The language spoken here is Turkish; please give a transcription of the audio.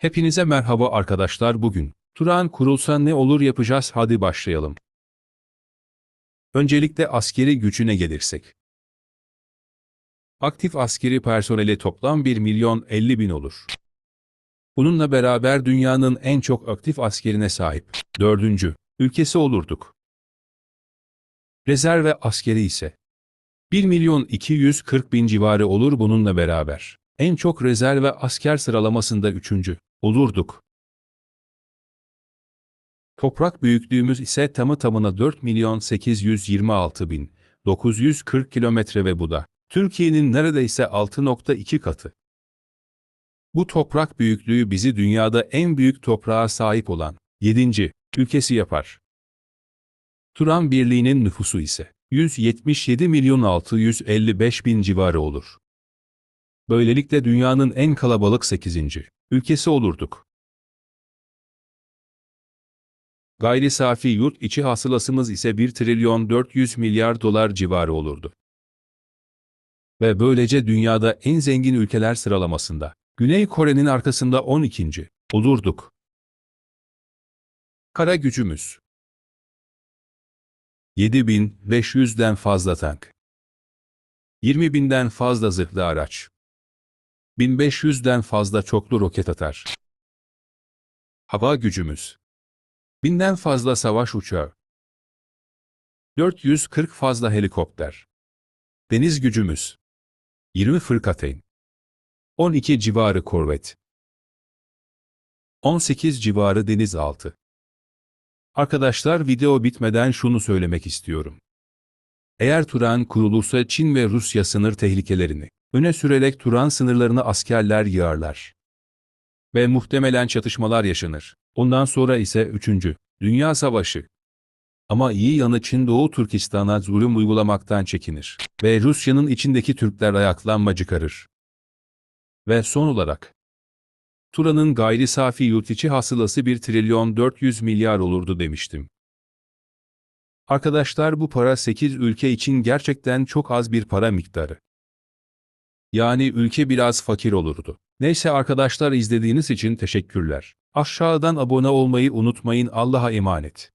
Hepinize merhaba arkadaşlar bugün. Turan kurulsa ne olur yapacağız hadi başlayalım. Öncelikle askeri gücüne gelirsek. Aktif askeri personeli toplam 1 milyon 50 bin olur. Bununla beraber dünyanın en çok aktif askerine sahip. Dördüncü, ülkesi olurduk. Rezerv ve askeri ise 1 milyon 240 bin civarı olur bununla beraber. En çok rezerv ve asker sıralamasında üçüncü olurduk. Toprak büyüklüğümüz ise tamı tamına 4 milyon 826 bin 940 kilometre ve bu da Türkiye'nin neredeyse 6.2 katı. Bu toprak büyüklüğü bizi dünyada en büyük toprağa sahip olan 7. ülkesi yapar. Turan Birliği'nin nüfusu ise 177 milyon 655 bin civarı olur. Böylelikle dünyanın en kalabalık 8. ülkesi olurduk. Gayri safi yurt içi hasılasımız ise 1 trilyon 400 milyar dolar civarı olurdu. Ve böylece dünyada en zengin ülkeler sıralamasında Güney Kore'nin arkasında 12. olurduk. Kara gücümüz 7500'den fazla tank. 20.000'den fazla zırhlı araç. 1500'den fazla çoklu roket atar. Hava gücümüz. Binden fazla savaş uçağı. 440 fazla helikopter. Deniz gücümüz. 20 fırkateyn. 12 civarı korvet. 18 civarı denizaltı. Arkadaşlar video bitmeden şunu söylemek istiyorum. Eğer Turan kurulursa Çin ve Rusya sınır tehlikelerini öne sürerek Turan sınırlarına askerler yığarlar. Ve muhtemelen çatışmalar yaşanır. Ondan sonra ise 3. Dünya Savaşı. Ama iyi yanı Çin Doğu Türkistan'a zulüm uygulamaktan çekinir. Ve Rusya'nın içindeki Türkler ayaklanma çıkarır. Ve son olarak, Turan'ın gayri safi yurt içi hasılası 1 trilyon 400 milyar olurdu demiştim. Arkadaşlar bu para 8 ülke için gerçekten çok az bir para miktarı. Yani ülke biraz fakir olurdu. Neyse arkadaşlar izlediğiniz için teşekkürler. Aşağıdan abone olmayı unutmayın Allah'a emanet.